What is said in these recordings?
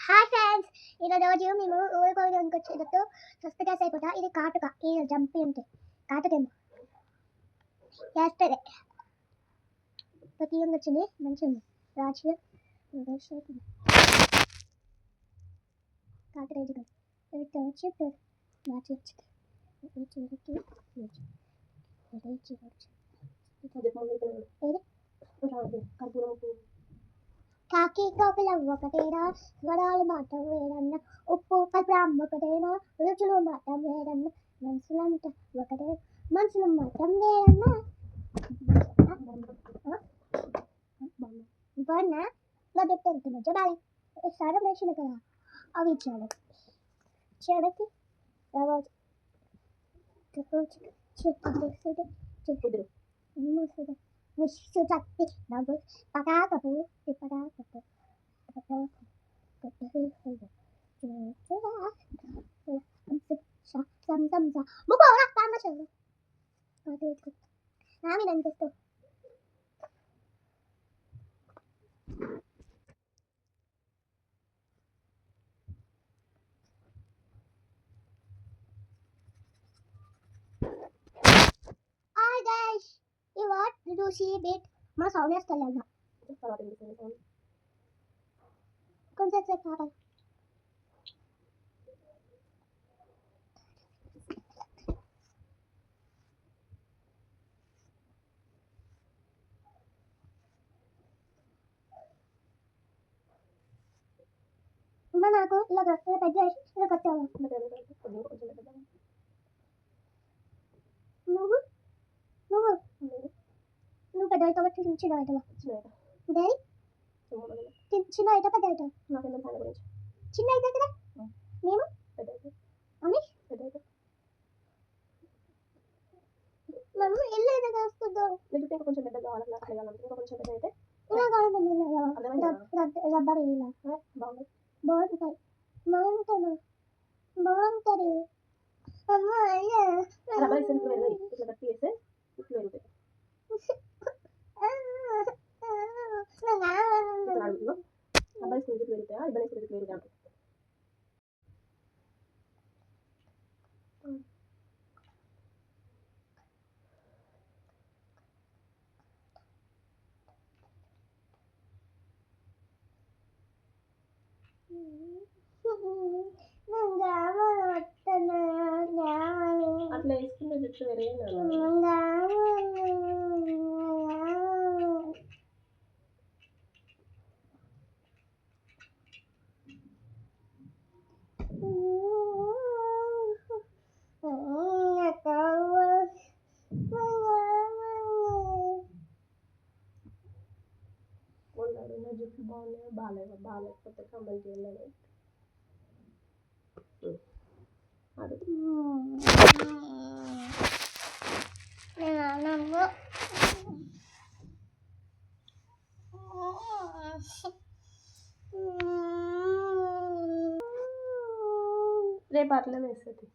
Hi friends ఈరోజు రోజు మేము ఊరుకోవడానికి వచ్చేటట్టు స్వస్థగా అయిపోతా ఇది కాటుక. ఇది జంపి ఉంటాయి కాటుకేమో. చేస్తుంది ప్రతి వచ్చింది. మంచిగా ఉంది. రాజు కాటుక ఇది వచ్చి చివరికి కాకి కోకిలం ఒకటేనా? స్వరాలు మాత్రం వేరన్న. ఉప్పు పత్రం ఒకటేనా? రుచులు మాత్రం వేరన్న. మనుషులంతా ఒకటే. మనుషులు మాత్రం వేరన్న. బాగున్నా? నా చెప్తాను చూడాలి స్నానం వేసిన కదా? అవి ఇచ్చాడు చెడకి చెప్పు చెప్పు. मुझे सुझाते नब पका कबू ते पका कबू पका कबू हो सम सम सा मुको ना काम चल अरे नाम ही नहीं दोस्तों what? Did you see a bit? మా సౌండ్ వేస్తాను అన్న కొంచెం సేపు ఆగాలి అమ్మ నాకు ఇలా ఇలా పెద్ద ఇలా కట్టావు నువ్వు నువ్వు నువ్వు పెద్ద అవుతావా చిన్న చిన్న అవుతావా డాడీ చిన్న చిన్న అవుతా పెద్ద అవుతావు చిన్న అవుతా కదా మేము మమ్మీ మమ్మీ ఇల్లు ఏదో వస్తుందో కొంచెం పెద్దగా కావాలి నాకు అడగాలంటే ఇంకా కొంచెం పెద్ద అయితే ఇలా కావాలి మమ్మీ అర్థమైందా? రబ్బర్ ఇలా బాగుంది బాగుంటాయి బాగుంటాను బాగుంటుంది అమ్మ అయ్యా రబ్బర్ సిల్క్ పెరుగుతాయి ఇట్లా గట్టి వేస్తే ఇట్లు పెరుగుతాయి ఇక్కడ అడుగుతుందో రబ్బర్ సిల్క్ పెరుగుతాయా ఇబ్బంది సిల్క్ పెరుగుతాయా అట్లా వేసుకున్న జుట్టు పెరిగింది బాగున్నాయా? బాగాలేవా? బాగాలేకపోతే కామెంట్ చేయండి. అడుగు రేపు అట్లా వేస్తుంది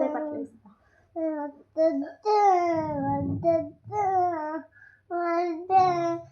రేపు అట్లా వేస్తా. దిగ్గలేను నిన్న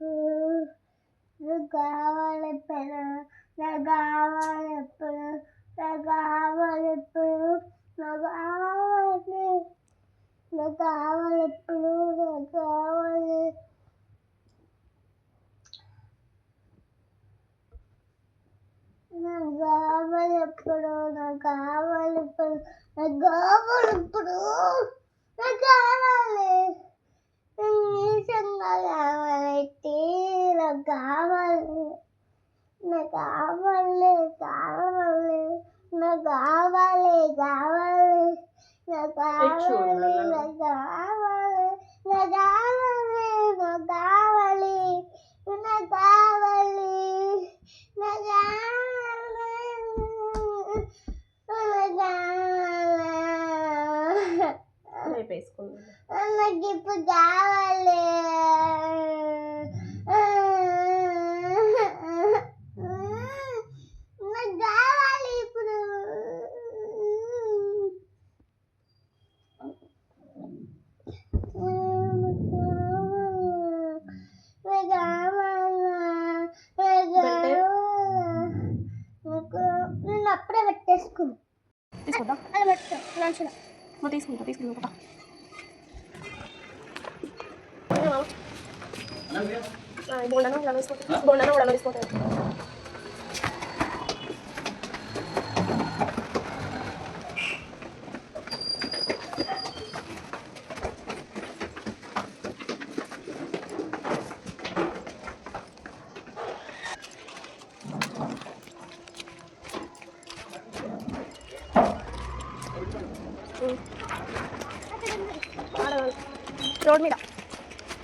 నాకు కావాలి నాకు కావాలి నాకు కావాలి నాకు కావాలి తీసుకుందాం తీసుకుందాం అలా పట్టుకో లాంచ్ నువ్వు తీసుకుంటా తీసుకుంటా బోండను ఇలా వేసుకుంటా బోండను ఇలా వేసుకుంటా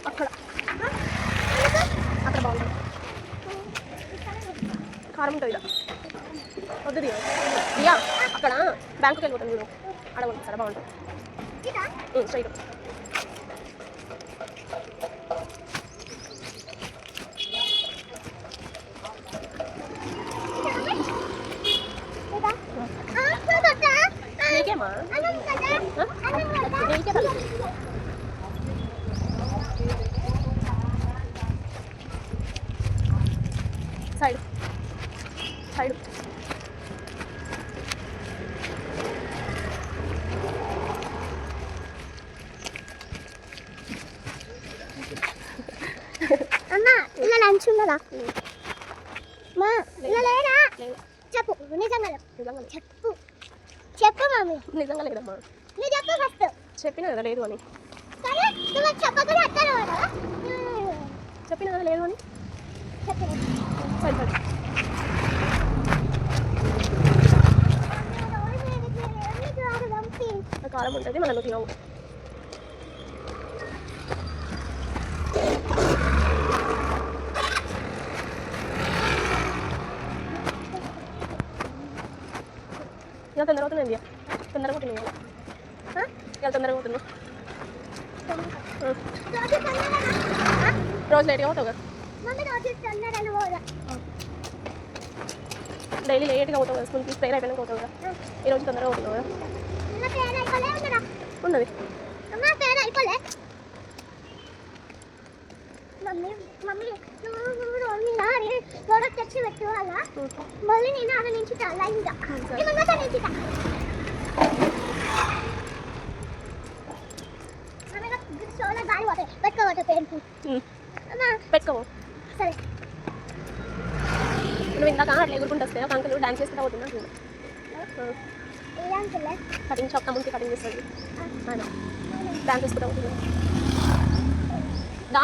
అక్కడ అక్కడ బాగుంటుంది కారం ఉంటుంది ఇక్కడ వద్దు దిగా ఇయా అక్కడ బ్యాంకుకి వెళ్ళిపోతాం చూడు ఆడ సరే బాగుంటుంది స్ట్రైట్ ఉన్నదా మా లేదు? చెప్పు నిజంగా. నిజంగా. చెప్పు. చెప్పు మమ్మీ నిజంగా లేదమ్మా. నువ్వు చెప్పు ఫస్ట్ చెప్పిన కదా లేదు అని. సరే నువ్వు చెప్పకుండా కదా? చెప్పిన కదా లేదు అని. చెప్పు. సరే సరే. కారం ఉంటుంది మనం తినవు ఇలా తొందరగా అవుతుంది ఇండియా తొందరగా అవుతుంది ఇలా తొందరగా అవుతున్నా రోజు లేట్గా అవుతావు కదా మమ్మీ రోజు తొందరగా పోదా డైలీ లేట్గా అవుతావు కదా స్కూల్కి ప్రేయర్ అయిపోయినాక అవుతావు కదా ఈ రోజు తొందరగా అవుతున్నావు కదా అమ్మ పేరు అయిపోలే ఉందా ఉన్నది అమ్మ పేరు అయిపోలే మమ్మీ మమ్మీ నువ్వు నువ్వు రోజు నాని ప్రోడక్ట్ తెచ్చి పెట్టు అలా మళ్ళీ నేను ఆడ నుంచి అలా ఇంకా సరే. నేను ముందు నుంచి సోలో గాలి పోతాయి ఉమ్. అమ్మ. పెట్టుకోవు సరే. నువ్వు ఇందాక అట్లా ఎగురుకుంటూ వస్తే ఒక అంకుల్ డాన్స్ చేసుకుంటూ పోతున్నా కటింగ్ షాప్ కటింగ్ చేస్తుంది. డాన్స్ చేసుకుంటూ పోతుంది దా.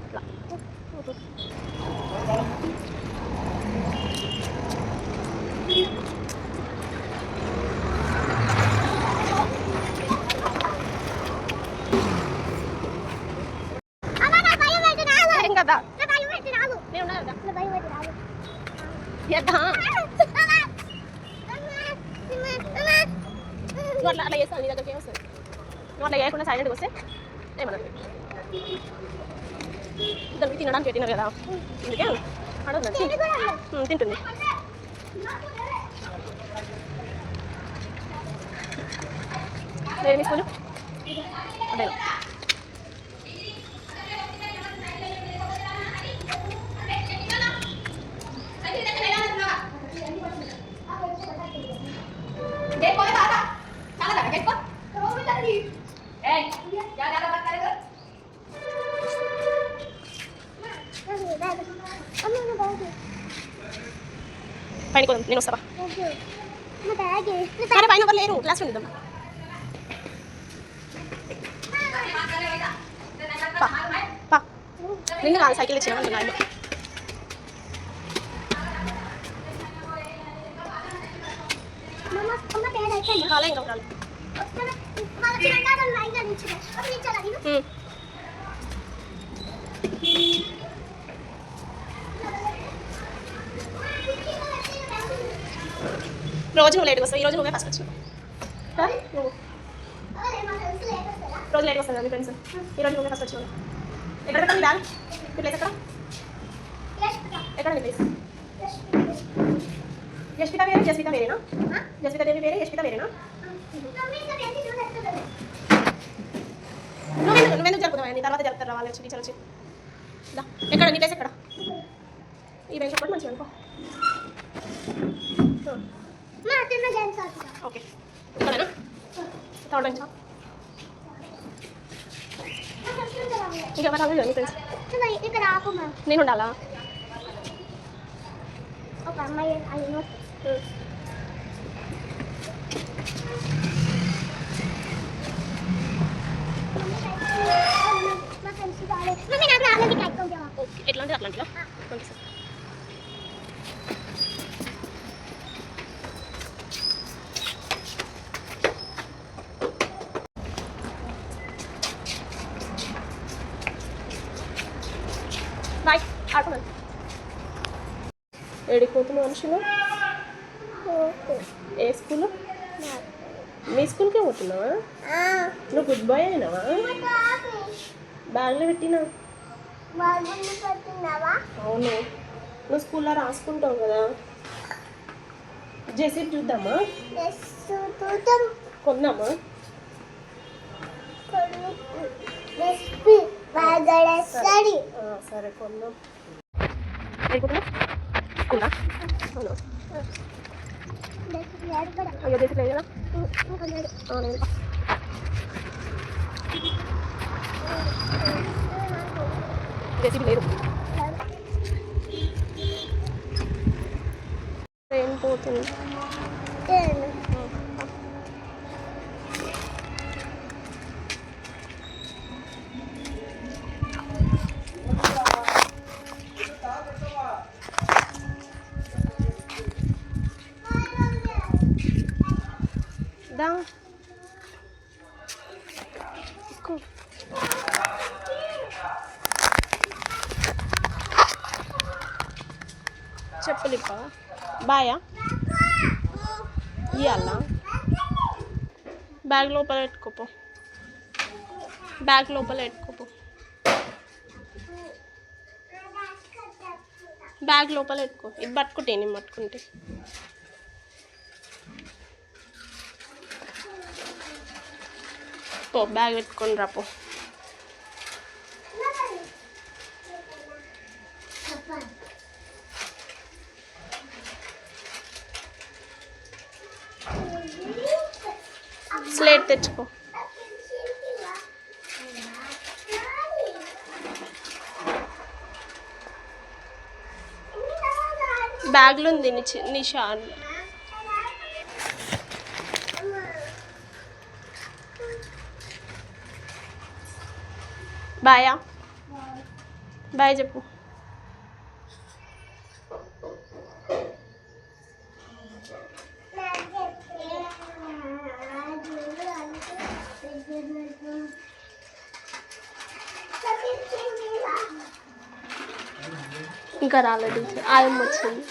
కొద్దాం నేను వస్తావా? సరే పైన ఎవరు లేరు. క్లాస్ ఉండిద్దాం పా. నిన్న కాదు సైకిల్ ఇచ్చిన ఆయన కాలే ఇంకా రెండాలు లైన్గా నిల్చున్నాయి ఒక నిల్చోలా నేను ఉమ్. రోజు నువ్వు లేట్గా వస్తావు ఈ రోజు నువ్వే ఫస్ట్ వచ్చినావు? నువ్వు రోజు లేట్గా వస్తుంది మీ ఫ్రెండ్స్ ఈ రోజు నువ్వే ఫస్ట్ వచ్చినావు. ఎక్కడ పెట్టాలి బ్యాగ్ మీ ప్లేస్ ఎక్కడ? ఎక్కడ మీ ప్లేస్ యశ్విత వేరే జస్విత వేరేనా జస్విత దేవి వేరే యశ్విత వేరేనా చూడట్లేదు నువ్వెందుకు జరుపుతావు తర్వాత జరుపుతారు వాళ్ళు వచ్చి టీచర్ వచ్చి. ఎక్కడ? నీ ప్లేస్ ఎక్కడ? ఈ బెంచ్ ఒకటి మంచిగా అనుకో మా తిన్న డాన్స్ ఆడుతా ఓకే ఇక్కడేనా థర్డ్ బెంచ్ ఇంకెవరు రాలేదు నీ ఫ్రెండ్స్ ఇక్కడ ఆపమా నేను ఉండాలా ఒక అమ్మాయి అయిన మా ఫ్రెండ్స్ రాలేదు మమ్మీ నాకు రాలేదు కట్టుకుంటా ఓకే ఎట్లాంటిది అట్లాంటిదా ఓకే సార్ ఏడిపోతున్న మనుషులు? ఏ స్కూల్? మీ స్కూల్కే పోతున్నావా నువ్వు గుడ్ బాయ్ అయినావా? బ్యాగ్లో పెట్టినా? అవును. నువ్వు స్కూల్లో రాసుకుంటావు కదా. జెసిప్ చూద్దామా? ఆ, సరే కొన్నాం వెళ్ళిపోతున్నా స్కూలా అవును అయ్యో జెసిప్ లేదు కదా ఆ, లేదు. జెసిప్ లేదు ట్రైన్ పోతుంది బ్యాగ్ లోపల పెట్టుకోపో. బ్యాగ్ లోపల పెట్టుకోపో. బ్యాగ్ లోపల పెట్టుకో. ఇది పట్టుకుంటే నేను పట్టుకుంటే. పో బ్యాగ్ పెట్టుకొని రాపో పో స్లేట్ తెచ్చుకో. బ్యాగ్లో ఉంది నిష నిషా బాయా? బాయ్ చెప్పు. ఇంకా రాలేదు ఆయన వచ్చింది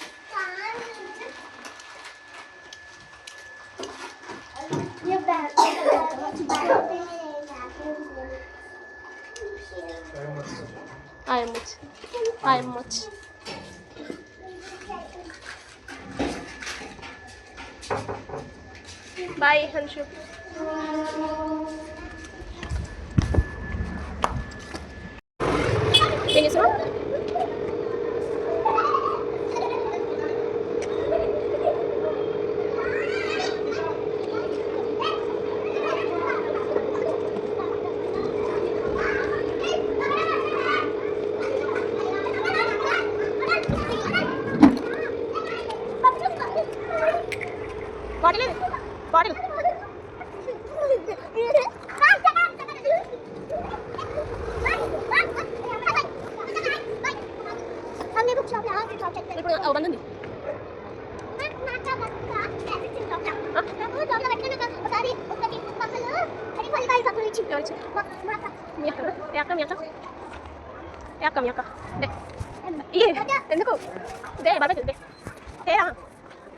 ఆయన వచ్చి ఆయన వచ్చి బాయ్ హన్షు అక్క దే ఇయ్యి. ఎందుకు దే బరువు దే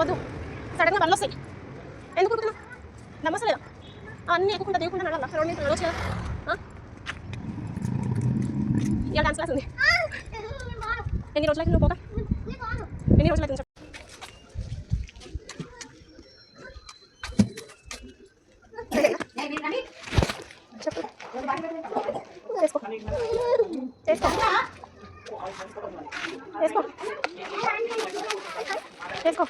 అట్లా సడన్గా బండ్లు వస్తాయి ఎందుకు కుడుతున్నావు నమ్మసలేదా? అన్నీ ఎక్కుకుండా దిగకుండా నడాలా రెండు మీద నడవచ్చు కదా. ఆ? డాన్స్ క్లాస్ ఉంది. ఎన్ని రోజులకి నువ్వు పోక ఎన్ని రోజులకి చెప్పు. చెప్పు. చేసుకో చేసుకో. చేసుకో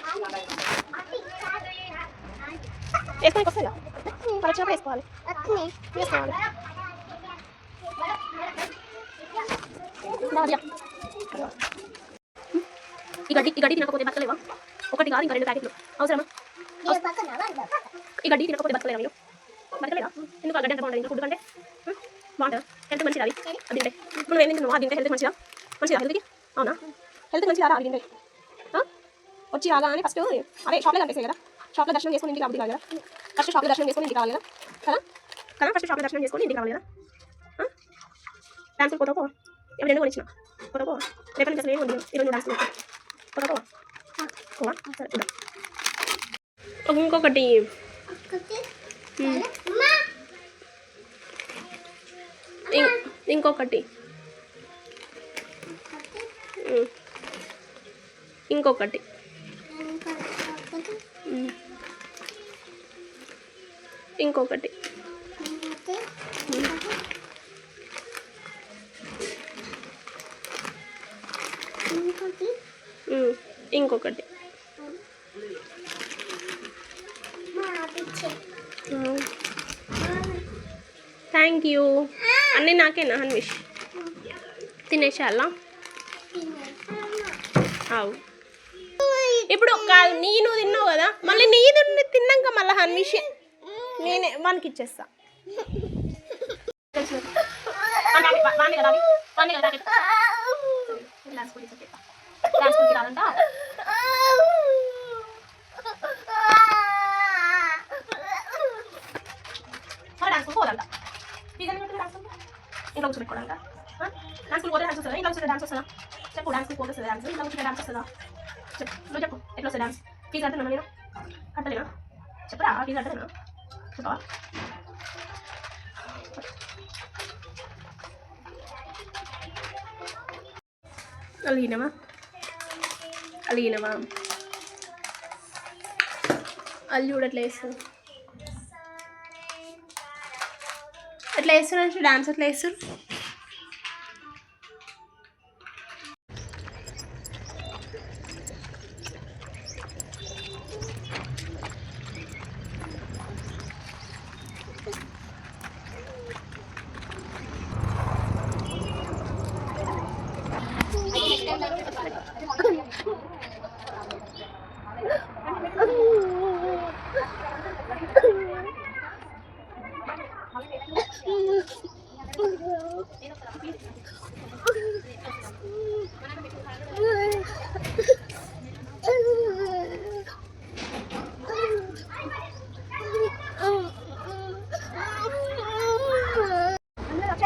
వేసుకోనికి వస్తుందా మరి వచ్చినప్పుడు ఈ గడ్డి ఈ గడ్డి తినకపోతే బతకలేవా? ఒకటి కాదు ఇంకా రెండు ప్యాకెట్లు. అవసరమా? ఈ గడ్డి తినకపోతే బతకలేవా మీరు బతకలేదా? ఎందుకు ఆ గడ్డి అంత బాగుంటుంది ఫుడ్ కంటే? బాగుంటుందా హెల్త్ మంచిది అది? అది తింటే. ఇప్పుడు నువ్వు ఏం తింటున్నావు? అది తింటే హెల్త్ మంచిదా? మంచిదా హెల్త్కి? అవునా? హెల్త్ మంచిదా? అది తింటే? వచ్చి రాగానే ఫస్ట్ అదే షాప్లో కనిపిస్తాయి కదా. షాప్లో దర్శనం చేసుకుని ఇంటికి రావాలి కదా. ఫస్ట్ షాప్లో దర్శనం చేసుకుని ఇంటికి రావాలి కదా. కదా? కదా ఫస్ట్ షాప్లో దర్శనం చేసుకుని ఇంటికి రావాలి కదా? డాన్స్ పోతావు? పో ఎవరు రెండు కొనిచ్చిన. పోతావు? పో రేపటి నుంచి అసలు ఏం ఉంది ఈరోజు డాన్స్ పోతావు? పోవా? సరే. ఇంకొకటి. ఇంకొకటి. ఇంకొకటి. ఇంకొకటి. ఇంకొకటి. థ్యాంక్ యూ అన్నీ నాకేనా హన్విష్ తినేసేయాలా అవు. ఇప్పుడు కాదు నీ నువ్వు తిన్నావు కదా మళ్ళీ నీది తిన్నాక మళ్ళీ హన్విష్ నేనే వానికి ఇచ్చేస్తా. రాదంట డాన్స్ పోదంట ఫీజన్ పెట్టి రాసుకుంటా ఇంట్లో కూర్చో పెట్టుకోవాలంట డాన్స్ పోతే డాన్స్ వస్తుందా? ఇంట్లో కూర్చో డాన్స్ వస్తుందా? చెప్పు డాన్స్ పోతే వస్తుంది డాన్స్ ఇంట్లో కూర్చో డాన్స్ వస్తుందా? చెప్పు. నువ్వు చెప్పు ఎట్లా వస్తుంది డాన్స్ ఫీజు అంటే నేను కట్టలేనా చెప్పరా ఫీజు అంటే నేను చెప్పవా? అలిగినవా? అలిగినవా? అల్లి చూడట్లేదు ఎట్లా వేస్తారు ఎట్లా వేస్తారు డాన్స్ ఎట్లా వేస్తారు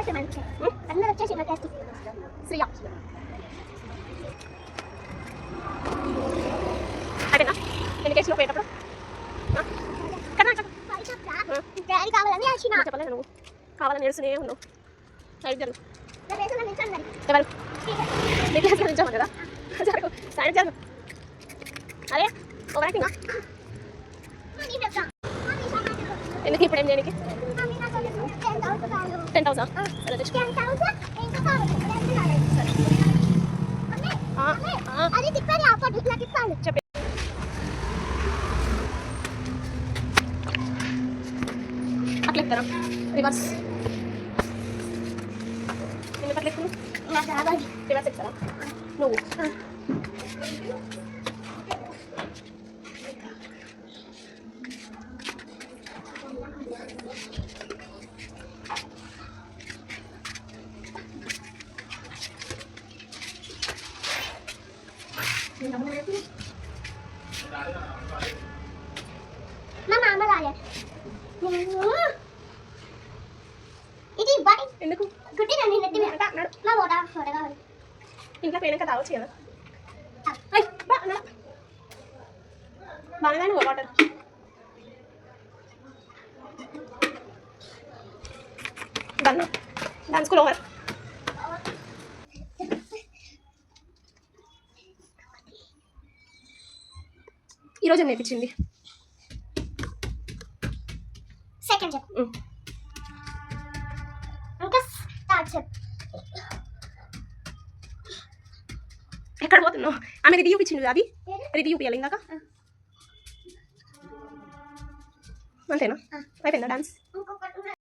అందరూ వచ్చేసి మంచి అందరూ వచ్చేసి మంచి శ్రీయా అదేనా ఎన్ని కేసులు పోయేటప్పుడు డాడీ కావాలని వచ్చిన చెప్పలేదు నువ్వు కావాలని ఏడుస్తూనే ఉన్నావు సైడ్ జరుగు ఎవరు నీ క్లాస్లో నిల్చోమని కదా జరుగు సైడ్ జరుగు అదే ఓవర్ యాక్టింగ్ ఎందుకు ఇప్పుడు ఏం చేయడానికి టెన్ థౌసండ్ సరే తెచ్చుకో ఆ, ఆ, అది తిప్పాలి ఆపడు ఇట్లా తిప్పాలి చెప్పే అట్లా ఎక్కుతారా రివర్స్ ఎందుకు అట్లా ఎక్కుతున్నావు నాకు రావాలి రివర్స్ ఎక్కుతారా నువ్వు పోయినాక తాగొచ్చు కదా అయ్ బా నా బాగానే నువ్వు water done dance school over ఈరోజు నేర్పించింది? ఆమె రివ్యూ ఇచ్చింది అది? రివ్యూ ఇవ్వాలి ఇందాక? అంతేనా? అయిపోయిందా డాన్స్?